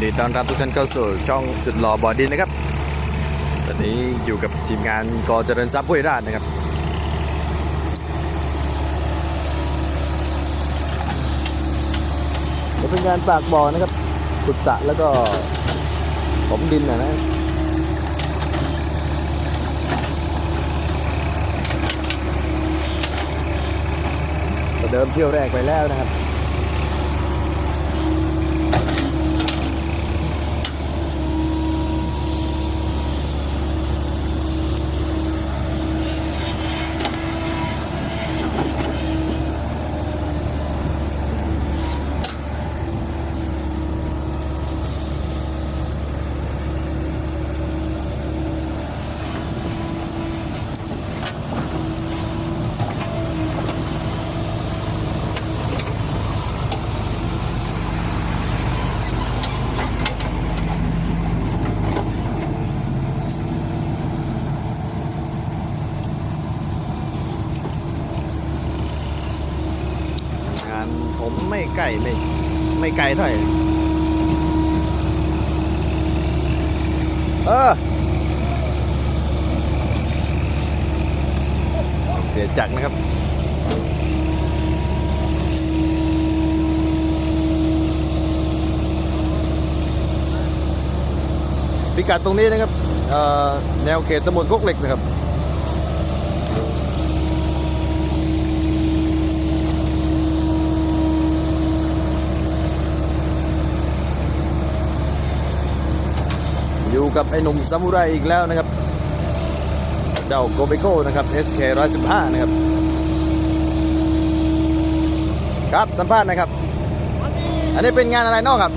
นดีต้อนรับทุกท่านเข้าสู่ช่องสุดหล่อบอดินนะครับ ตอนนี้อยู่กับทีมงานกอเจริญทรัพย์ห้วยราชนะครับ จะเป็นงานปากบ่อนะครับขุดสระแล้วก็ผมดินนะนะเดิมเที่ยวแรกไปแล้วนะครับ งาน ผมไม่ไกลไม่ไม่ไกลเท่าไหร่เออเสียจักรนะครับพิกัดตรงนี้นะครับแนวเขตตำบลโคกเหล็กนะครับ อยู่กับไอ้หนุ่มซามูไรอีกแล้วนะครับ เดาโกเบโก้นะครับ SK 115 นะครับ ครับสัมภาษณ์นะครับวันนี้อันนี้เป็นงานอะไรเนอกครับ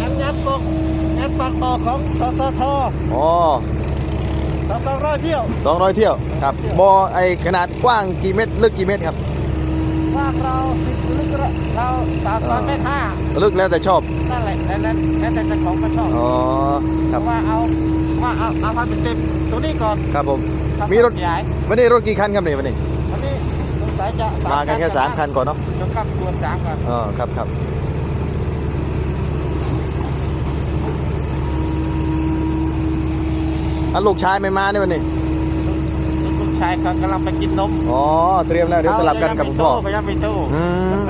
งานยัดปกงานปากต่อของสสทอ๋อสสร้อยเที่ยวสองร้อยเที่ยวครับบอไอขนาดกว้างกี่เมตรลึกกี่เมตรครับ ว่าเราลึกเราสามสามเมตรห้าลึกแล้วแต่ชอบนั่นแหละแต่นั้นแล้วแต่เจ้าของก็ชอบอ๋อครับว่าเอาว่าเอาเอาความเป็นเต็มตัวนี้ก่อนครับผมทำมีรถขยายวันนี้รถกี่คันครับเนี่ยวันนี้วันนี้สงสัยจะมากันแค่สามคันก่อนเนาะจนกับตัวสามก่อนอ๋อครับครับอะลูกชายไม่มาเนี่ยวันนี้ลูก ชายเขากำลังไปกินนมอ๋อเตรียมแล้วเดี๋ยวสลับกันกับคุณพ่อไปยังไม่ตู้อืม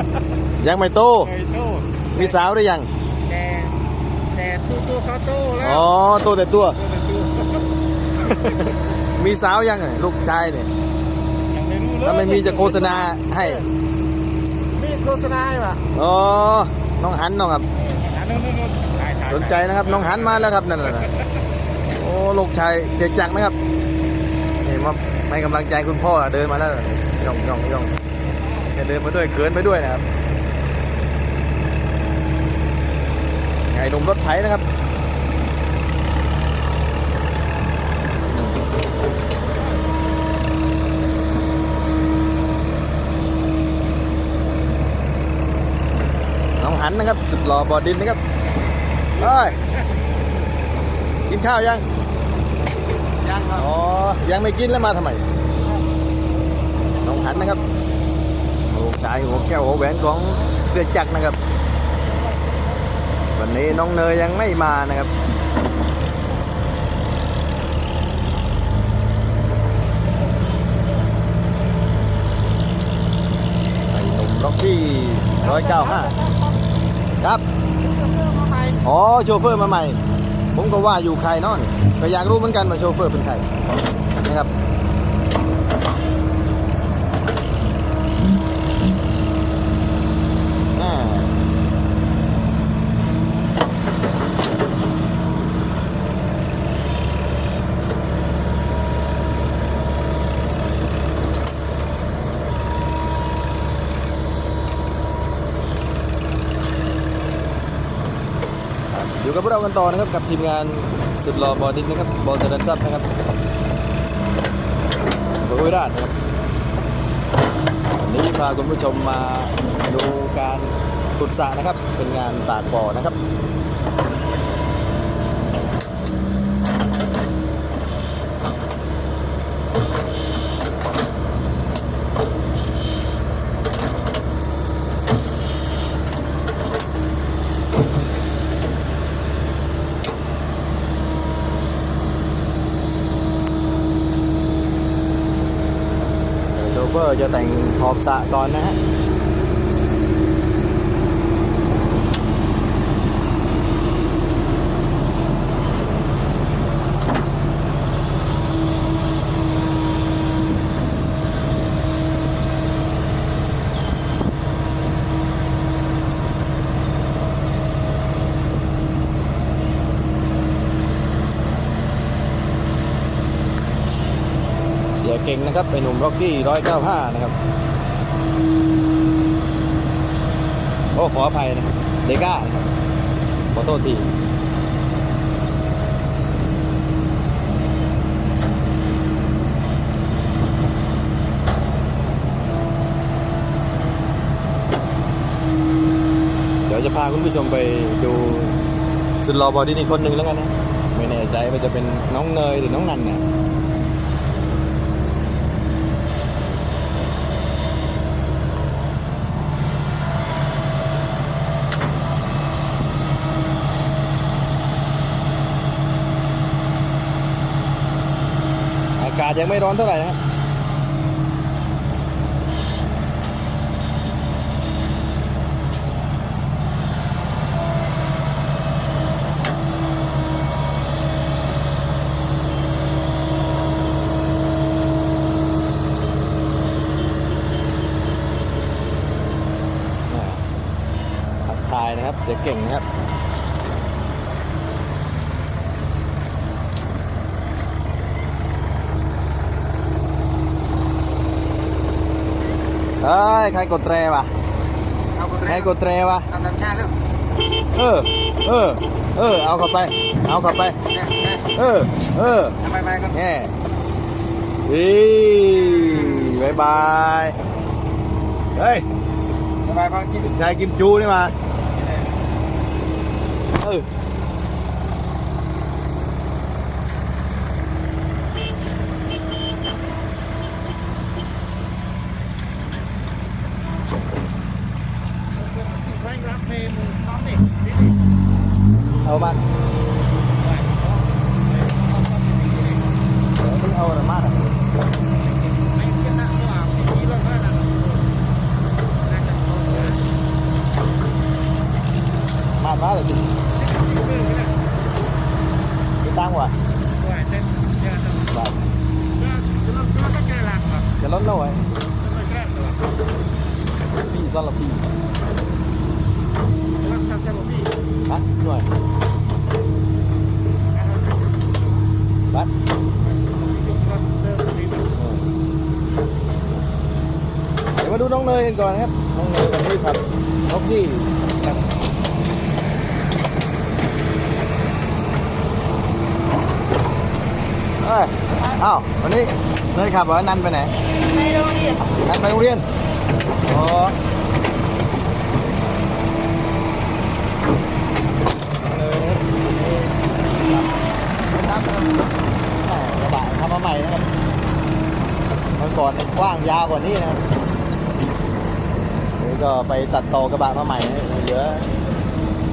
ยังไม่โตไปตู้มีสาวหรือยังแต่แต่ตู้ตู้เขาตู้แล้วอ๋อโตแต่ตัวตู้แต่ตู้มีสาวยังไงลูกชายเนี่ยยังไม่รู้เลยถ้าไม่มีจะโฆษณาให้มีโฆษณาให้ป่ะอ๋อน้องหันน้องครับอะนู่นนู่นนู่นถ่ายถ่ายสนใจนะครับน้องหันมาแล้วครับนั่นแหละโอ้ลูกชายเสียจักรนะครับเห็นว่า ให้กำลังใจคุณพ่อเดินมาแล้วย่องย่องย่องเดินมาด้วยเขินไปด้วยนะครับไงหนุ่มรถไถนะครับน้องหันนะครับสุดหล่อบอดินนะครับเอ้ยกินข้าวยัง ยังครับอ๋อ ยังไม่กินแล้วมาทำไมน้องหันนะครับลูกชายหัวแก้วหัวแหวนของเสือจักรนะครับ วันนี้น้องเนยยังไม่มานะครับไอ้หนุ่มล็อกที่ร้อยเก้าห้าครับมาใหม่อ๋อ โชเฟอร์มาใหม่ ผมก็ว่าอยู่ใครเนาะนี่ ก็อยากรู้เหมือนกันว่าโชเฟอร์เป็นใครนะครับอ่าอยู่กับพวกเรากันต่อนะครับกับทีมงาน สุดหล่อบอดินนะครับบอลเจริญทรัพย์นะครับบริราชนะครับวันนี้พาคุณผู้ชมมาดูการขุดสระนะครับ เป็นงานปากบ่อนะครับ เวอร์จะแต่ง ขอบสะก่อนนะฮะ เสียเก่งนะครับเป็นหนุ่มร็อกกี้ร้อยเก้าห้านะครับ โอ้ขออภัยนะครับเดก้านะครับขอโทษทีเดี๋ยวจะพาคุณผู้ชมไปดูสุดรอบอดี้นี่คนหนึ่งแล้วกันนะ ไม่แน่ใจว่าจะเป็นน้องเนยหรือน้องนันเนี่ย อาศยังไม่ร้อนเท่าไหร่นะครับอ่าทักทายนะครับ เสียเก่งนะครับ เอ้ยใครกดแตรวะเอาคนใคแรรกกดแตรวะเอาตามชาติแล้วเออ เออ เออ เอาเข้าไป เอาเข้าไป เนี่ยเนี่ยเออ เออทำไมไปกันแง่อีบายบาย เฮ้ยทำไมพังกิน ชายกิมจูนี่มา เออ ไม่รับเพลงน้องนี่ เอามาเดี๋ยวมึงเอาอะไรมาอ่ ฮะหน่อยบัตรรถเซอร์ฟรีเดี๋ยวมาดูน้องเนยกันก่อนนะครับ น้องเนยวันนี้ครับน็อกกี้ครับเอ้ยอ้าววันนี้เนยขับเหรอนันไปไหนไม่รู้ดินันไปโรงเรียน อ๋อเนยนะครับครับแหม่ กระบะทำมาใหม่นะครับเมื่อก่อนเนี่ยกว้างยาวกว่านี้นะครับนี่ก็ไปตัดต่อกระบะมาใหม่เหลือ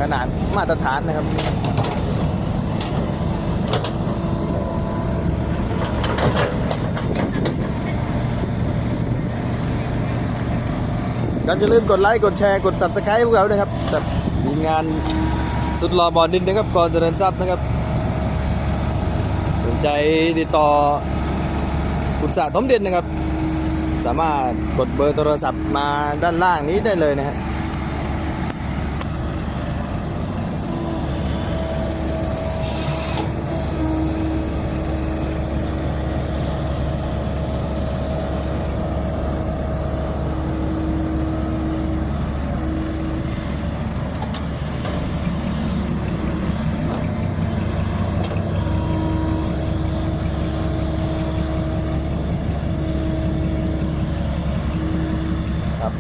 ขนาดมาตรฐานนะครับก็อย่าลืมกดไลค์กดแชร์กด subscribe พวกเราด้วยครับกับทีมงานสุดหล่อบอลดินนะครับก่อนเจริญทรัพย์นะครับ ใจติดต่อคุณสาทมเด่นนะครับ สามารถกดเบอร์โทรศัพท์มาด้านล่างนี้ได้เลยนะฮะ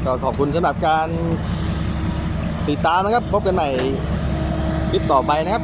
ก็ขอบคุณสำหรับการติดตามนะครับ พบกันใหม่คลิปต่อไปนะครับ